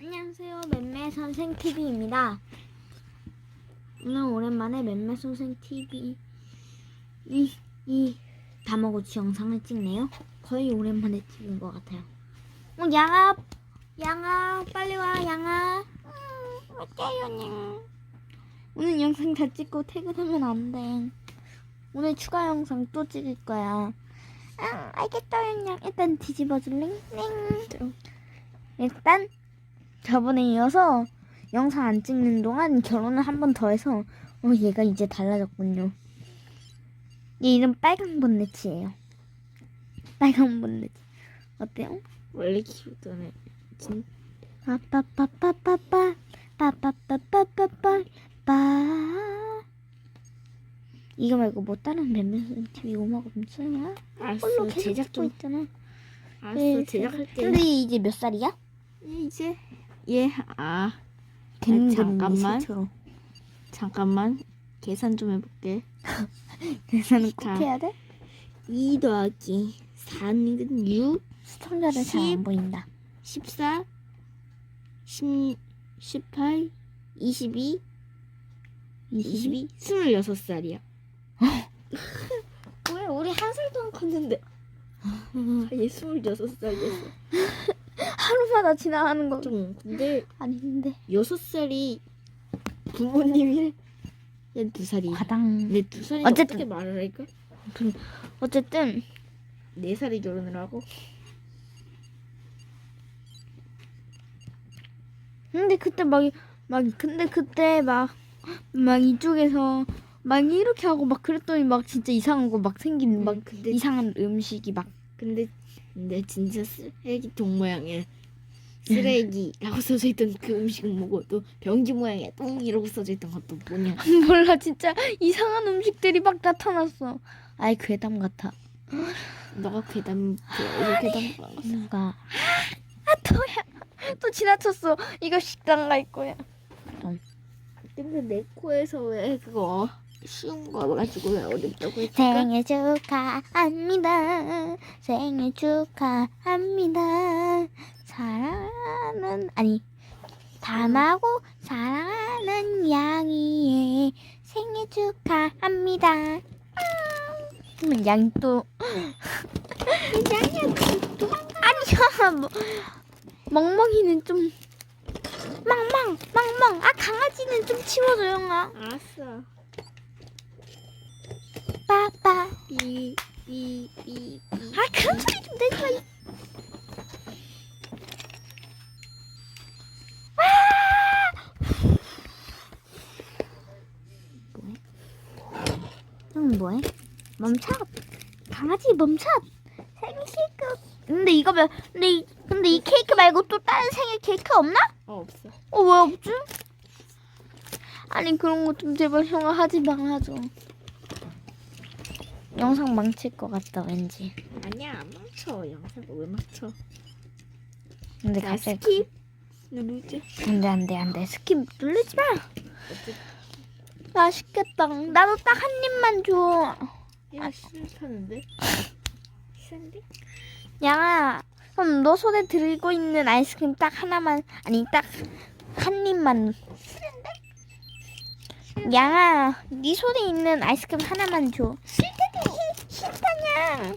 안녕하세요. 맴매 선생 TV입니다. 오늘 오랜만에 맴매 선생 TV 이, 이 다마고치 영상을 찍네요. 거의 오랜만에 찍은 것 같아요. 어, 양아, 양아, 빨리 와, 양아. 음, 어때요, 냥? 오늘 영상 다 찍고 퇴근하면 안 돼. 오늘 추가 영상 또 찍을 거야. 아, 알겠다, 냥. 일단 뒤집어 줄래? 네. 일단 저번에 이어서 영상 안 찍는 동안 결혼을 한 번 더 해서 어, 얘가 이제 달라졌군요. 얘 이름 빨강 bon넷이에요. 빨강 bon넷. 어때요? 원래 키우던 애. 진 빠빠빠빠빠빠 빠빠빠빠빠빠 빠 이거 말고 뭐 다른 멤버 TV 음악 없어요? 알았어. 제작 좀. 있잖아. 알았어. 네, 제작할게. 근데 얘 이제 몇 살이야? 얘 이제 얘 아. 되는 잠깐만. 로 잠깐만. 계산 좀 해볼게. 계산은 꼭 자. 해야 돼? 2 더하기 4는 6, 시청자들 잘안 십. 보인다. 14, 10, 18, 22, 22, 26살이야. 왜 우리 한 살도 안 컸는데 얘 26살이었어. 하루마다 지나가는 거 좀 근데 아닌데 6살이 부모님이 얘 2살이. 과당 근데 2살이 어쨌든. 어떻게 말을 할까? 어쨌든 4살이 결혼을 하고 근데 그때 막 막 근데 그때 막 막 이쪽에서 막 이렇게 하고 막 그랬더니 막 진짜 이상한 거 막 생긴 막막 근데 이상한 음식이 막 근데 근데 진짜 쓰레기통 모양의 쓰레기라고 써져 있던 그 음식은 또 병지 모양의 똥이라고 써져 있던 것도 뭐냐 몰라 진짜 이상한 음식들이 막 나타났어. 아이 괴담 같아. 너가 괴담 어디 괴담 누가 아 또야 또 지나쳤어. 이거 식당 갈 거야. 근데 내 코에서 왜 그거 쉬운 거 가지고 왜 어렵다고 했을까? 생일 축하합니다. 생일 축하합니다. 사랑하는 아니 단하고 사랑하는 양이의 생일 축하합니다. 아, 그러면 양이 또 양이야 또 아니야 뭐 멍멍이는 좀 멍멍 멍멍 아 강아지는 좀 치워줘 영아 알았어 빠빠 삐삐삐삐 아 그런 소리 좀 내지 마. 이- 응 뭐해? 멈춰. 강아지 멈춰. 케이크. 근데 이거 몇? 근데 이, 근데 말고 또 다른 생일 케이크 없나? 어 없어 어 왜 없지? 아니 그런 거 좀 제발 형아 하지 말아줘. 영상 망칠 것 같다 왠지. 아니야 안 멈춰 영상 왜 멈춰 근데 자 갑자기 스킵 누르지 안돼 안돼 안돼 스킵 누르지 마. 맛있겠다. 나도 딱 한 입만 줘. 얘가 싫다는데 싫은데 양아, 그럼 너 손에 들고 있는 아이스크림 딱 하나만 아니 딱 한 입만. 양아, 네 손에 있는 아이스크림 하나만 줘. 싫다니, 싫다냐.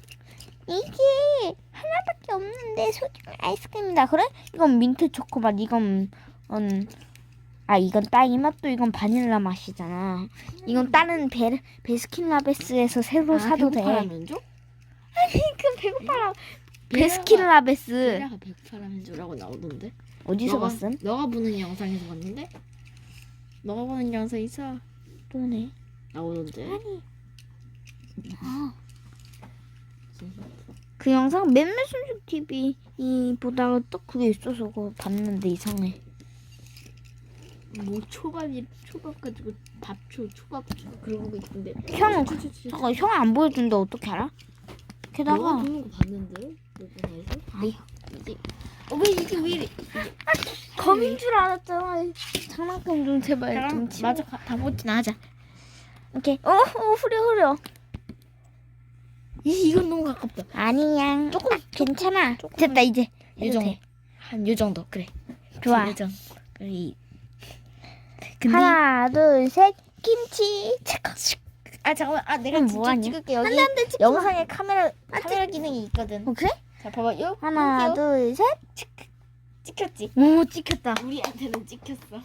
이게 하나밖에 없는데 소중한 아이스크림이다. 그래? 이건 민트 초코맛, 이건 음, 아 이건 딸기 맛도 이건 바닐라 맛이잖아. 이건 다른 베 베스킨라베스에서 새로 사도 돼. 배고파라면 줘? 그 배고파라. 베스킨라베스 베라가 배고파라면 줘라고 나오던데 어디서 너가, 봤음? 너가 보는 영상에서 봤는데 너가 보는 영상에서 또네. 나오던데 아니. 아. 그 영상 맨날 순식 TV 이 보다가 딱 그게 있어서 그거 봤는데 이상해. 뭐 초밥이 초밥 가지고 밥초 초밥 초 그런 거 있던데 형. 잠깐 형 안 보여준다 어떻게 알아? 너가 게다가 보는 거 봤는데 아이 이제 어왜 이게 왜 이래? 검인 줄 알았잖아. 장난감 좀 제발 좀 치워. 맞아 다먹지나 하자. 오케이. 어, 어 후려 후려. 이 이건 너무 가깝다. 아니야. 조금 괜찮아. 조금만- 됐다 이제. 요 해도 정도 돼. 한요 정도 그래. 좋아. 요 정도. 그래. 하나, 둘, 셋. 김치. 체크. 아 잠깐만 아 내가 음, 직접 뭐하냐? 찍을게 여기. 영상에 카메라 카메라 기능이 있거든. 어 그래? 자 봐봐 요 하나, 여기요. 둘, 셋. 찍혔지. 오 찍혔다. 우리한테는 찍혔어.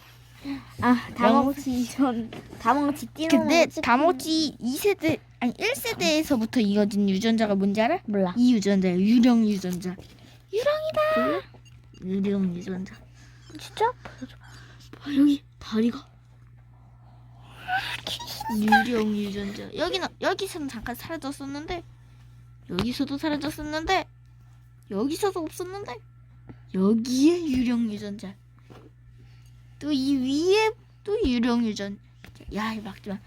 아 다먹었지 전 다먹었지 뛰는 근데 거 찍- 다모치 2세대 아니 1세대에서부터 이어진 유전자가 뭔지 알아? 몰라. 이 유전자야 유령 유전자. 유령이다. 유령 유전자. 진짜? 봐 여기 다리가. 유령 유전자. 여기는 여기서는 잠깐 사라졌었는데 여기서도 사라졌었는데 여기서도 없었는데 여기에 유령 유전자. 또 이 위에 또 유령 유전. 야 이거 막지 마.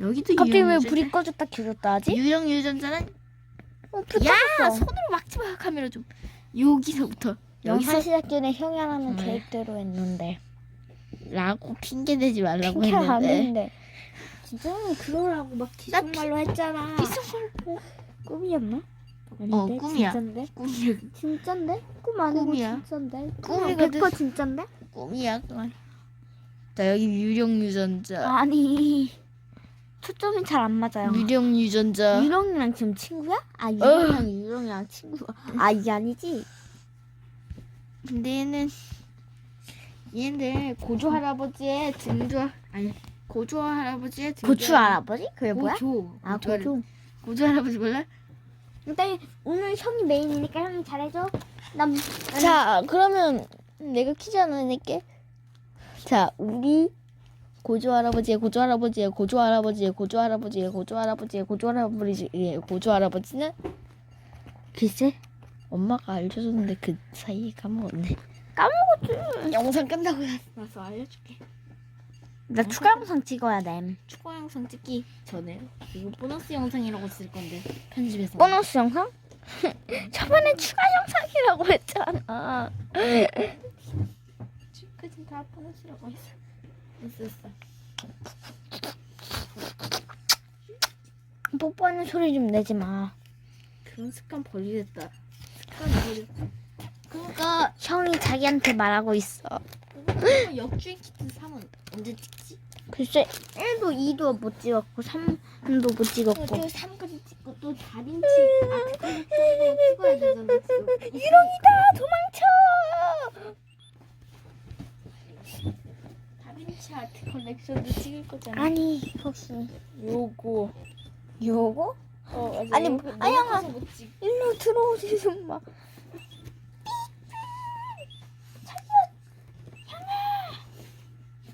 여기도 갑자기 유령 왜 유전자. 불이 꺼졌다 켜졌다 하지? 유령 유전자는 어, 불 야 꺼졌어. 손으로 막지 마 카메라 좀. 여기서부터 영상 여기서 시작 전에 형이 하라는 네. 계획대로 했는데 라고 핑계 대지 말라고 핑계 안 했는데. 했는데 진짜 그러라고 막 기승말로 했잖아 비슷한 꿈이었나? 어, 아닌데? 꿈이야. 진짠데? 꿈이야. 진짠데? 꿈 아니고 꿈이야. 진짠데? 꿈이거든. 100% 진짠데? 꿈이야 그만. 자 여기 유령 유전자. 아니 초점이 잘 안 맞아요 유령 유전자. 유령이랑 지금 친구야? 아 유령이랑 유령이랑 친구야 아 이게 아니지? 근데 얘는 얘는 고조 할아버지의 증조 아니 고조 할아버지의 증조. 고추 할아버지? 그게 뭐야? 고조. 아 고조 할- 고조 고조 할아버지 몰라? 일단 오늘 형이 메인이니까 형이 잘해줘 난 자 그러면 내가 퀴즈 하나 낼게. 자 우리 고조 할아버지의 고조 할아버지의 고조 할아버지의 고조 할아버지의 고조 할아버지의 고조 할아버지의 고조 할아버지는 글쎄 엄마가 알려줬는데 그 사이에 까먹었네. 까먹었지 영상 끝나고 나서 알려줄게. 나 추가 영상 찍어야 돼 추가 영상 찍기 전에 이거 보너스 영상이라고 쓸 건데 편집해서. 보너스 영상? 저번에 추가 영상이라고 했잖아 그진 다 보너스라고 했어. 했어. 뽀뽀하는 소리 좀 내지 마 그런 습관 버리겠다. 습관 버렸다. 그러니까 형이 자기한테 말하고 있어 그거 역주행 키트 3은 언제 찍지? 글쎄 1도 2도 못 찍었고 3도 못 찍었고 저 3까지 찍고 또 다빈치 아 그거 또 찍어야 되잖아 지금. 유령이다 도망쳐 다빈치 아트 컬렉션도 찍을 거잖아. 아니 혹시 요거. 요거? 어 맞아. 아니, 못 찍. 일로 들어오지 좀마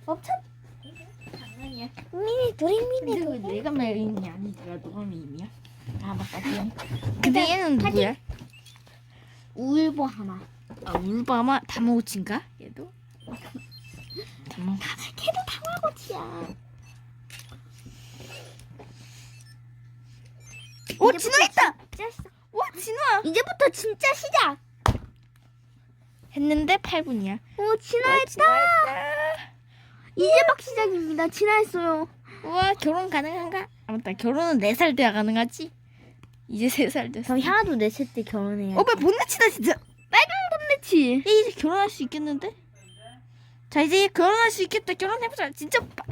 없찬 장난이야. 미니 근데 왜 둘이 내가 메인이 아니더라 너가 메인이야? 아 맞다 미안. 근데 얘는 누구야? 울보 하나 아 울바마 다모치인가? 얘도? 다모. 걔도 다마고치야 오 진화했다. 진짜 시작. 와 진화. 이제부터 진짜 시작 했는데 8분이야. 오 진화했다 이제 막 시작입니다. 진화했어요. 우와 결혼 가능한가? 아 맞다 결혼은 4살 돼야 가능하지? 이제 3살 됐어. 그럼 향아도 넷째 때 결혼해요 오빠 못내치다 진짜. 넷치. 야, 이제 결혼할 수 있겠는데? 자 이제 결혼할 수 있겠다. 결혼해보자. 진짜 빠...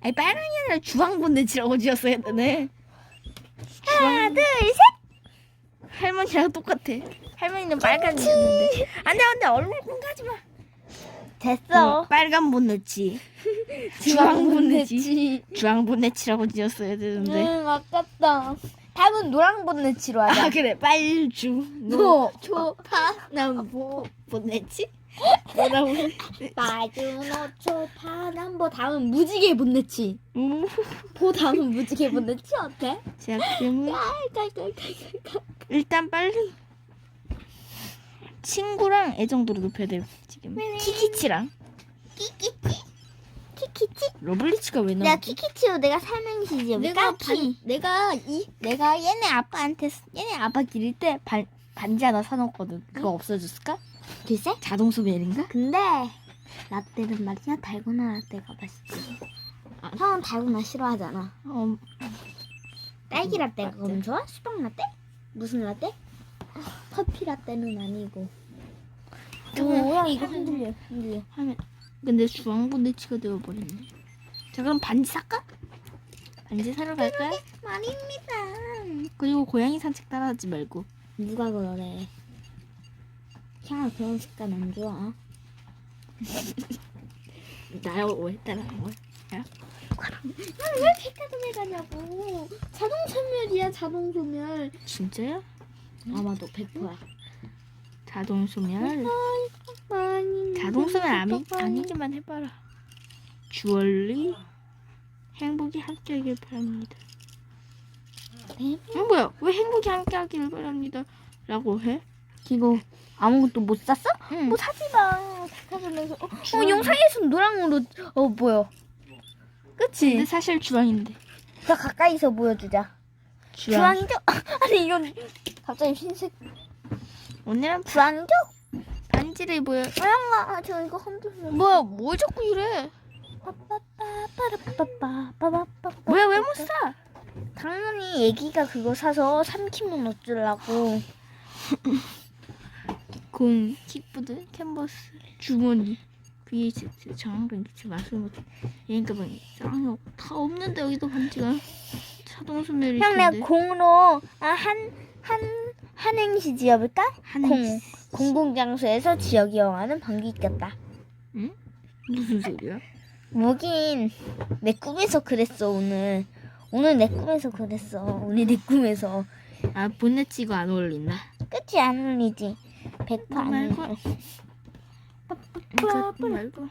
아니 빨강이 아니라 주황 본네치라고 지었어 야 되네 하나 둘 셋. 할머니랑 똑같아. 할머니는 빨간이었는데. 안돼 안돼. 얼굴 공개하지 마 됐어. 어, 빨간 본네치. 주황본네치. 주황본네치라고 지었어야 되는데. 응 아깝다. 다음은 노랑본네치로 하자. 아 그래. 빨주 노, 초파남보 본네치? 뭐라고 마주노초 파남보 다음은 무지개 음. 보 다음은 무지개 본네치. 어때? 자 그러면 깔깔깔깔깔. 일단 빨리 친구랑 애정도를 높여야 돼요 지금 키키치랑 키키치 키키치 러블리치가 왜 내가 나오지? 키키치로 내가 설명시지 내가 까키 내가 이 내가 얘네 아빠한테 쓰- 얘네 아빠 기를 때 반, 반지 하나 사놓거든 그거 없어졌을까? 글쎄? 자동 소멸인가? 근데 라떼는 말이야 달고나 라떼가 맛있지. 아. 형은 달고나 싫어하잖아. 어, 딸기 라떼가 라떼. 그럼 좋아? 수박 라떼? 무슨 라떼? 커피 라떼는 아니고. 오, 야 이거 흔들려, 흔들려. 하면 근데 주황분대치가 되어버렸네. 자 그럼 반지 살까? 반지 사러 갈까? 말입니다. 그리고 고양이 산책 따라하지 말고. 누가 그러래? 형아 그런 습관 안 좋아. 나를 왜 따라한 거야? 왜 백화점에 가냐고. 자동 소멸이야 자동 소멸. 진짜야? 아마도 100%야. 자동 소멸. 자동 소멸 아니, 아니기만 해봐라. 주얼리 행복이 함께하길 바랍니다. 어 뭐야? 왜 행복이 함께하길 바랍니다. 라고 해? 이거 아무것도 못 샀어? 응. 뭐 사지 마. 백화점에서. 어, 어. 영상에서 노랑으로 어 보여. 그치? 근데 사실 주황인데. 더 가까이서 보여주자. 주황. 주황이죠? 아니 이건 갑자기 흰색 오늘은 반죠? 반지를 보여. 엄마, 아, 저 이거 흔들려. 뭐야, 뭐 자꾸 이래? 뭐야, 왜 못 사? 당연히 애기가 그거 사서 삼키면 어쩌려고. 공, 키보드, 캔버스, 주머니, VHS, 장화병, 기체, 마술모드, 여행가방, 쌍욕 다 없는데 여기도 반지가 자동 소멸이 형, 있는데. 내가 공으로 아, 한 한, 한행시 지어볼까? 하는 공. 공공장소에서 지역 이용하는 방귀 꼈다. 응? 무슨 소리야? 뭐긴 내 꿈에서 그랬어 오늘. 오늘 내 꿈에서 그랬어. 오늘 내 꿈에서. 아 본넷 치고 안 어울린다. 끝이 안 울리지. 100%안 말고. 울려. 이거 말고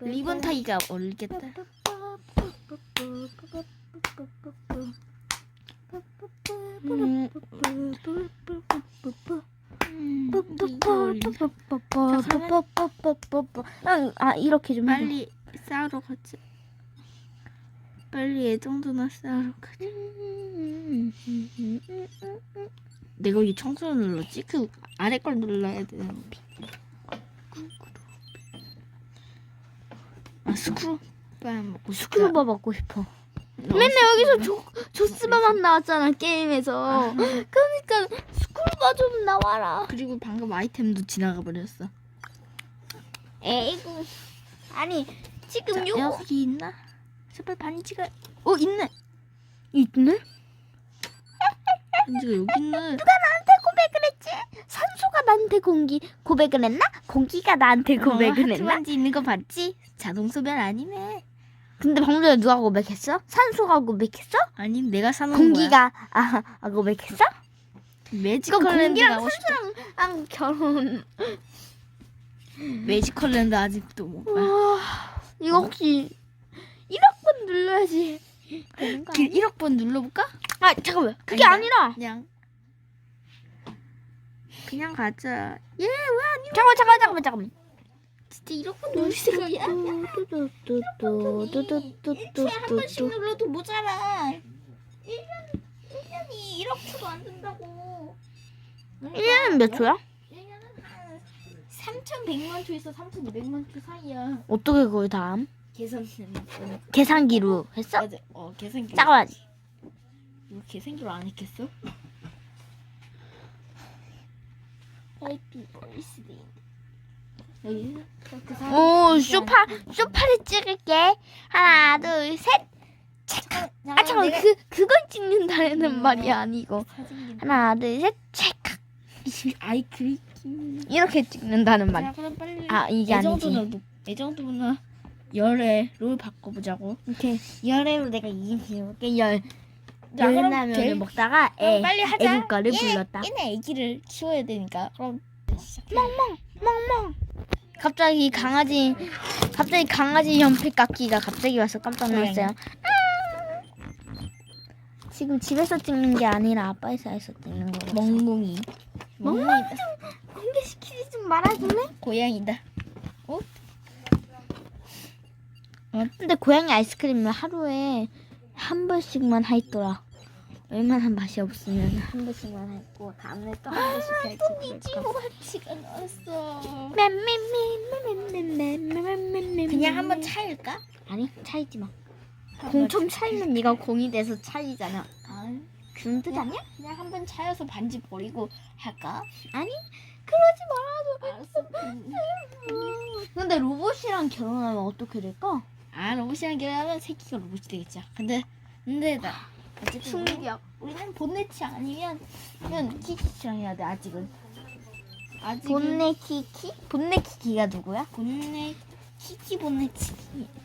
리본 타기가 어울리겠다. 음. 아 이렇게 좀. 빨리 싸우러 가자. 빨리 애정도나 싸우러 가자. 내가 이 청소를 눌렀지? 그 아래 걸 눌러야 되는데. 아 스크루 빨 먹고 싶다. 스크루바 먹고 싶어. 어, 맨날 여기서 조, 조스바만 나왔잖아 게임에서. 그러니까 스크루바 좀 나와라. 그리고 방금 아이템도 지나가 버렸어. 에이구. 아니 지금 자, 요거 여기 있나? 제발 반지가 어 있네. 있네? 반지가 여기 있네. 누가 나한테 고백을 했지? 산소가 나한테 공기 고백을 했나? 공기가 나한테 고백을 어, 하트 했나? 반지 있는 거 봤지? 자동 소변 아니네. 근데 방금 전에 누가 고백했어? 산소가 고백했어? 아니 내가 사는 공기가 아, 아 고백했어? 매지컬랜드 공기랑 가고 싶다. 산소랑 결혼. 매지컬랜드 아직도 못 봐. 와, 이거 혹시 1억 번 눌러야지 되는 거 그 아니야? 1억 번 눌러볼까? 아 잠깐만 그게 아니다. 아니라 그냥 그냥 가자. 예, 왜 아니? 잠깐만 잠깐만 잠깐만 잠깐만 진짜 1억 번 누릴 생각이야? 뚜뚜뚜뚜뚜뚜뚜뚜뚜뚜뚜 한 번씩 눌러도 모자라. 1년 1년이 1억 초도 안 된다고. 1년은 몇 초야? 1년은 한 3,100만 초에서 3,200만 초 사이야. 어떻게 그걸 다음? 계산기는 계산기로 했어? 맞아. 어, 계산기. 잠깐만 이거 계산기로 안 했겠어? 해피 여기 오 쇼파 쇼파를 찍을게 하나 둘셋 아 잠깐 그 그걸 찍는다는 음, 말이 아니고 사진 하나 둘 셋 체크 아이 그리 이렇게 찍는다는 말. 자 그럼 빨리 아 이게 아니지. 애정도나 애정도나 열애로 바꿔보자고. 이렇게 열애로 내가 이겨볼게 열 자, 그럼 열라면을 돼. 먹다가 그럼 애 빨리 하자. 애국가를 예. 불렀다. 얘네 애기를 키워야 되니까 그럼 멍멍 멍멍. 갑자기 강아지 갑자기 강아지 연필 깎기가 갑자기 와서 깜짝 놀랐어요. 지금 집에서 찍는 게 아니라 아빠 회사에서 찍는 거고. 멍멍이 멍멍이 공개시키지 좀 말아줄래? 고양이다. 근데 고양이 아이스크림을 하루에 한 번씩만 하있더라. 얼마나 맛이 없으면 한 번씩만 했고 다음에 또 한 번씩 그럴까 같이가 나왔어. 그냥 한번 차일까? 아니 차이지 마 공좀 차이면 네가 공이 돼서 차이잖아 아, 그런 뜻 아니야? 그냥 한 번 차여서 반지 버리고 할까? 아니 그러지 말아줘 알았어. 근데 로봇이랑 결혼하면 어떻게 될까? 아 로봇이랑 결혼하면 새끼가 로봇이 되겠죠. 근데 근데 나 어쨌든 충격 우리는 본네치 아니면 그냥 키키랑 해야 돼 아직은. 아직은 본네 키키? 본네 키키가 누구야? 본네 키키 본네치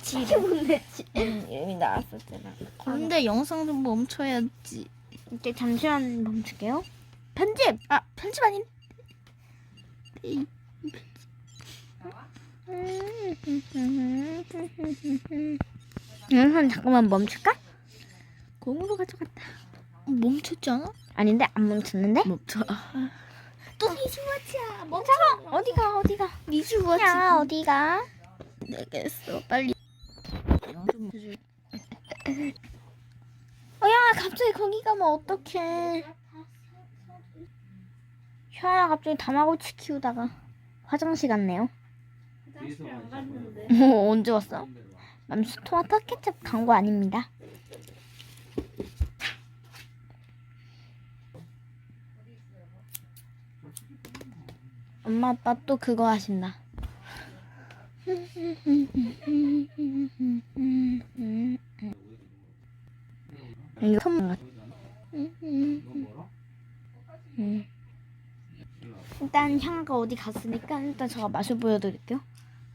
키키 본네 치 이름이 나왔었잖아. 근데 영상 좀 멈춰야지. 이제 잠시만 멈출게요 편집! 아 편집 아닌. 영상 잠깐만 멈출까? 공으로 가져갔다. 멈췄잖아? 아닌데 안 멈췄는데? 멈춰. 또 미주와치야. 멈춰. 어디가 어디가 미주와치. 야 어디가 내겠어. 빨리. 어야 갑자기 거기 가면 어떡해 샤야 갑자기 다마고치 키우다가 화장실 갔네요 뭐 언제 왔어? 맘수 토마토 케첩 광고 아닙니다 엄마 아빠 또 그거 하신다 이거 선물 같아 음. 일단 형아가 어디 갔으니까 일단 제가 맛을 보여드릴게요.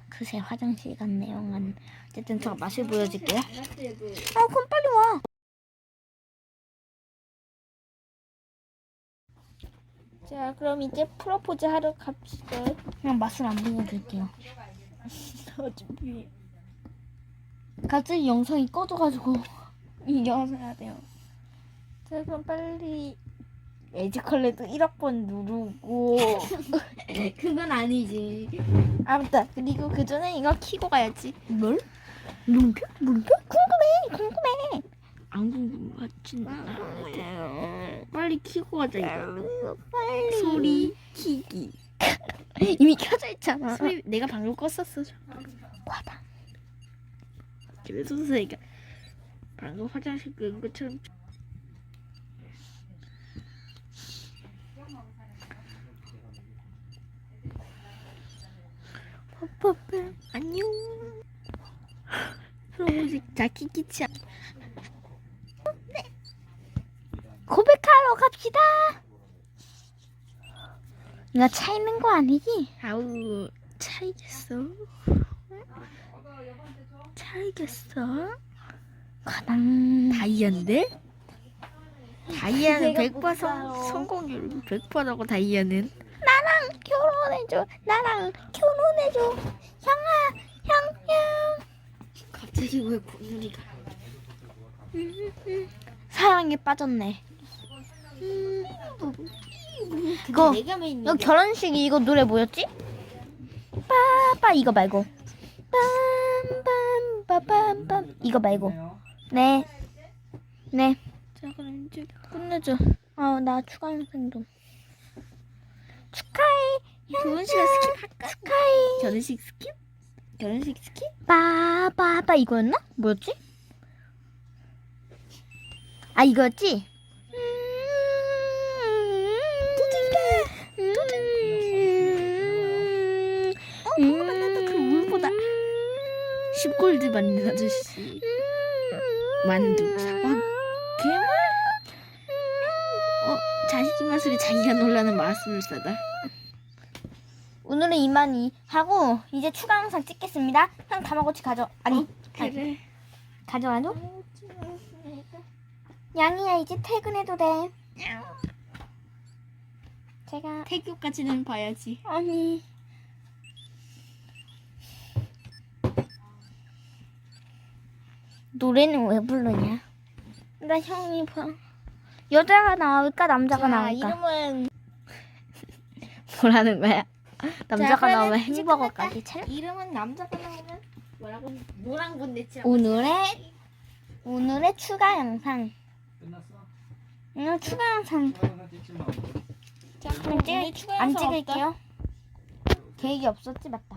그새 화장실 갔네요. 안- 어쨌든 제가 맛을 보여줄게요. 아 그럼 빨리 와. 자, 그럼 이제 프로포즈 하러 갑시다. 그냥 맛을 안 보여줄게요. 어차피 갑자기 영상이 꺼져가지고 이 영상 해야 돼요. 자, 그럼 빨리 매지컬레도 1학번 누르고 그건 아니지. 아 맞다. 그리고 그 전에 이거 키고 가야지. 뭘? 물음표? 물음표? 궁금해, 궁금해. 안 궁금하진 않아요. 빨리 키고 가자 이거. 빨리 소리 키기. 이미 켜져 있잖아. 소리 내가 방금 껐었어. 과다. 그래서 내가 방금 화장실 간 것처럼 뽀뽀뽀 안녕 프로모직 자키키치 고백하러 갑시다. 나 차 있는 거 아니지? 아우 차이겠어 차이겠어 가당. 다이아인데 다이아는 내가 100%못 성, 살아. 성공률 100%라고 다이아는 나랑 결혼해줘. 나랑 결혼해줘. 형아, 형, 형. 갑자기 왜 고누리가 사랑에 빠졌네. 그거 너 결혼식 이거 노래 뭐였지? 빠빠 이거 말고 빰빰빠빰빰 이거 말고 네 네. 자 그럼 이제 끝내자 어나 추가 영상 좀 축하해 결혼식은 스킵 할까? 축하해 결혼식 스킵? 결혼식 스킵? 빠빠빠 이거였나? 뭐였지? 아 이거였지? 10골드 받는 아저씨 만두 사과 괴물? 어 자식이 마술이 자기가 놀라는 마술사다 오늘은 이만이 하고 이제 추가 영상 찍겠습니다. 형 다마고치 가져 아니 그래 가져와줘. 양이야 이제 퇴근해도 돼. 제가 태교까지는 봐야지 아니 노래는 왜 부르냐? 나 형이 봐. 여자가 나올까 남자가 나올까? 이름은 뭐라는 거야? 남자가 그러면 나오면 이제 햄버거까지 차려? 이름은 남자가 나오면 뭐라고 노랑 본네치 오늘의 오늘의 추가 영상. 끝났어? 오늘 추가 영상 영상 찍지 마. 자 그럼 찍, 우리 추가 안. 찍을게요. 계획이 없었지 맞다.